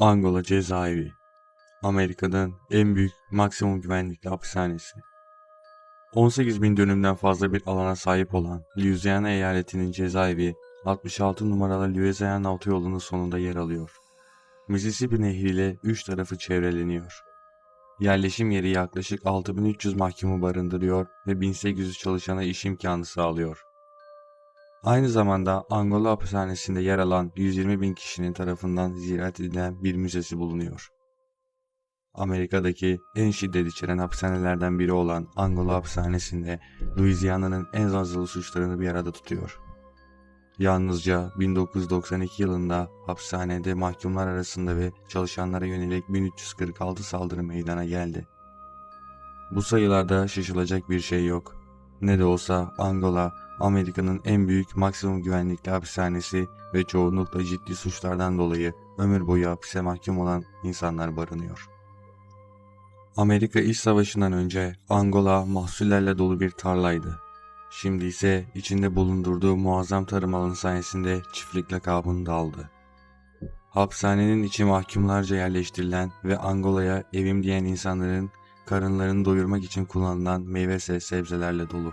Angola Cezaevi Amerika'nın en büyük maksimum güvenlikli hapishanesi. 18 bin dönümden fazla bir alana sahip olan Louisiana eyaletinin cezaevi 66 numaralı Louisiana otoyolunun sonunda yer alıyor. Mississippi Nehri ile üç tarafı çevreleniyor. Yerleşim yeri yaklaşık 6300 mahkumu barındırıyor ve 1800 çalışana iş imkanı sağlıyor. Aynı zamanda Angola hapishanesinde yer alan 120 bin kişinin tarafından ziyaret edilen bir müzesi bulunuyor. Amerika'daki en şiddet içeren hapishanelerden biri olan Angola hapishanesinde Louisiana'nın en azılı suçlarını bir arada tutuyor. Yalnızca 1992 yılında hapishanede mahkumlar arasında ve çalışanlara yönelik 1346 saldırı meydana geldi. Bu sayılarda şaşılacak bir şey yok. Ne de olsa Angola, Amerika'nın en büyük maksimum güvenlikli hapishanesi ve çoğunlukla ciddi suçlardan dolayı ömür boyu hapise mahkum olan insanlar barınıyor. Amerika İç Savaşı'ndan önce Angola mahsullerle dolu bir tarlaydı. Şimdi ise içinde bulundurduğu muazzam tarım alanı sayesinde çiftlik lakabını da aldı. Hapishanenin içi mahkumlarca yerleştirilen ve Angola'ya evim diyen insanların karınlarını doyurmak için kullanılan meyve ve sebzelerle dolu.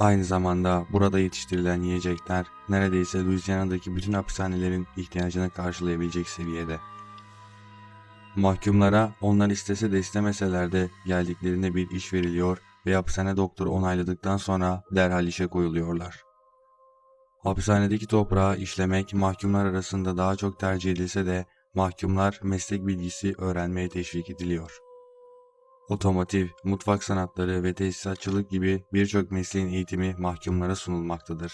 Aynı zamanda burada yetiştirilen yiyecekler neredeyse Louisiana'daki bütün hapishanelerin ihtiyacını karşılayabilecek seviyede. Mahkumlara onlar istese de istemeseler de geldiklerinde bir iş veriliyor ve hapishane doktoru onayladıktan sonra derhal işe koyuluyorlar. Hapishanedeki toprağı işlemek mahkumlar arasında daha çok tercih edilse de mahkumlar meslek bilgisi öğrenmeye teşvik ediliyor. Otomotiv, mutfak sanatları ve tesisatçılık gibi birçok mesleğin eğitimi mahkumlara sunulmaktadır.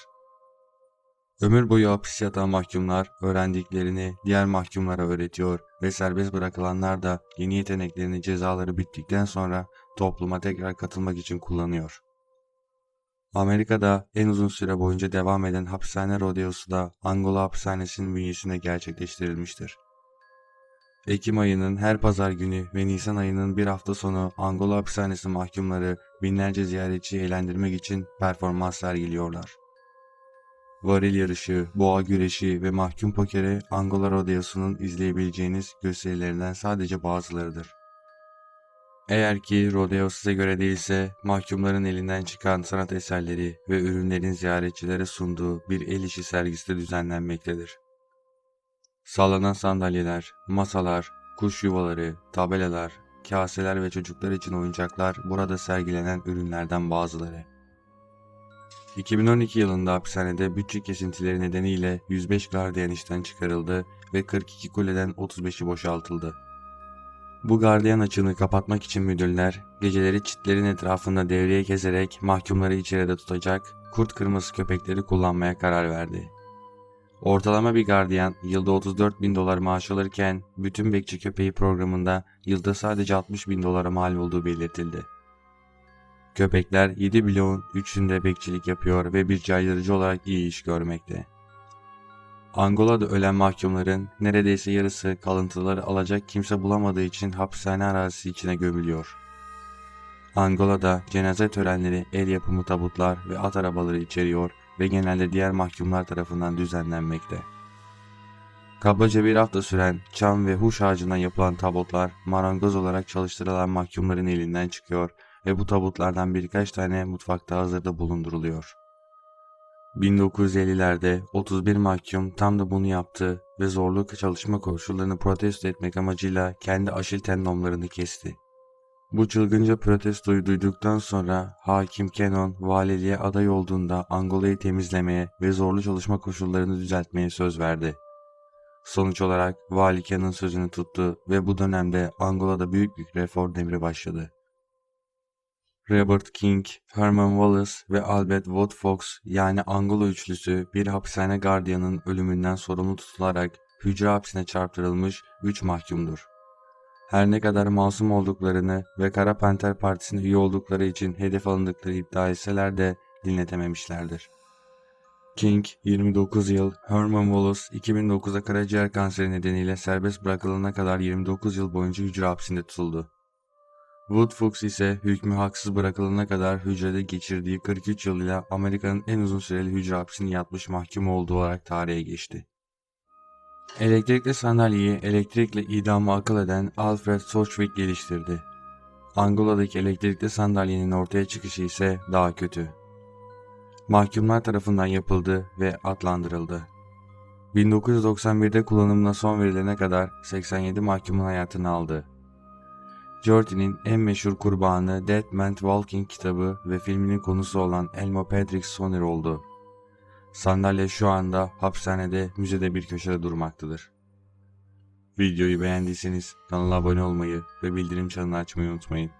Ömür boyu hapis yatan mahkumlar öğrendiklerini diğer mahkumlara öğretiyor ve serbest bırakılanlar da yeni yeteneklerini cezaları bittikten sonra topluma tekrar katılmak için kullanıyor. Amerika'da en uzun süre boyunca devam eden hapishane rodeosu da Angola hapishanesinin bünyesinde gerçekleştirilmiştir. Ekim ayının her pazar günü ve Nisan ayının bir hafta sonu Angola hapishanesi mahkumları binlerce ziyaretçiyi eğlendirmek için performans sergiliyorlar. Varil yarışı, boğa güreşi ve mahkum pokeri Angola Rodeosu'nun izleyebileceğiniz gösterilerinden sadece bazılarıdır. Eğer ki rodeo size göre değilse mahkumların elinden çıkan sanat eserleri ve ürünlerin ziyaretçilere sunduğu bir el işi sergisi de düzenlenmektedir. Sallanan sandalyeler, masalar, kuş yuvaları, tabelalar, kaseler ve çocuklar için oyuncaklar burada sergilenen ürünlerden bazıları. 2012 yılında hapishanede bütçe kesintileri nedeniyle 105 gardiyan işten çıkarıldı ve 42 kuleden 35'i boşaltıldı. Bu gardiyan açığını kapatmak için müdürler geceleri çitlerin etrafında devreye gezerek mahkumları içeride tutacak kurt kırması köpekleri kullanmaya karar verdi. Ortalama bir gardiyan yılda 34 bin dolar maaş alırken bütün bekçi köpeği programında yılda sadece 60 bin dolara mal olduğu belirtildi. Köpekler 7 bloğun 3'ünde bekçilik yapıyor ve bir caydırıcı olarak iyi iş görmekte. Angola'da ölen mahkumların neredeyse yarısı kalıntıları alacak kimse bulamadığı için hapishane arazisi içine gömülüyor. Angola'da cenaze törenleri el yapımı tabutlar ve at arabaları içeriyor ve genelde diğer mahkumlar tarafından düzenlenmekte. Kabaca bir hafta süren çam ve huş ağacından yapılan tabutlar marangoz olarak çalıştırılan mahkumların elinden çıkıyor ve bu tabutlardan birkaç tane mutfakta hazırda bulunduruluyor. 1950'lerde 31 mahkum tam da bunu yaptı ve zorlu çalışma koşullarını protesto etmek amacıyla kendi aşil tendonlarını kesti. Bu çılgınca protestoyu duyduktan sonra hakim Kenon valiliğe aday olduğunda Angola'yı temizlemeye ve zorlu çalışma koşullarını düzeltmeye söz verdi. Sonuç olarak vali Kenon sözünü tuttu ve bu dönemde Angola'da büyük bir reform devri başladı. Robert King, Herman Wallace ve Albert Watt Fox yani Angola üçlüsü bir hapishane gardiyanın ölümünden sorumlu tutularak hücre hapsine çarptırılmış 3 mahkumdur. Her ne kadar masum olduklarını ve Kara Panter Partisi'ne üye oldukları için hedef alındıkları iddia etseler de dinletememişlerdir. King 29 yıl, Herman Wallace 2009'da karaciğer kanseri nedeniyle serbest bırakılana kadar 29 yıl boyunca hücre hapsinde tutuldu. Wood Fox ise hükmü haksız bırakılana kadar hücrede geçirdiği 43 yılıyla Amerika'nın en uzun süreli hücre hapsini yatmış mahkum olduğu olarak tarihe geçti. Elektrikli sandalyeyi elektrikle idamı akıl eden Alfred Souchwick geliştirdi. Angola'daki elektrikli sandalyenin ortaya çıkışı ise daha kötü. Mahkumlar tarafından yapıldı ve adlandırıldı. 1991'de kullanımına son verilene kadar 87 mahkumun hayatını aldı. Jordy'nin en meşhur kurbanı Dead Man Walking kitabı ve filminin konusu olan Elmo Patrick Sonner oldu. Sandalye şu anda hapishanede müzede bir köşede durmaktadır. Videoyu beğendiyseniz kanala abone olmayı ve bildirim çanını açmayı unutmayın.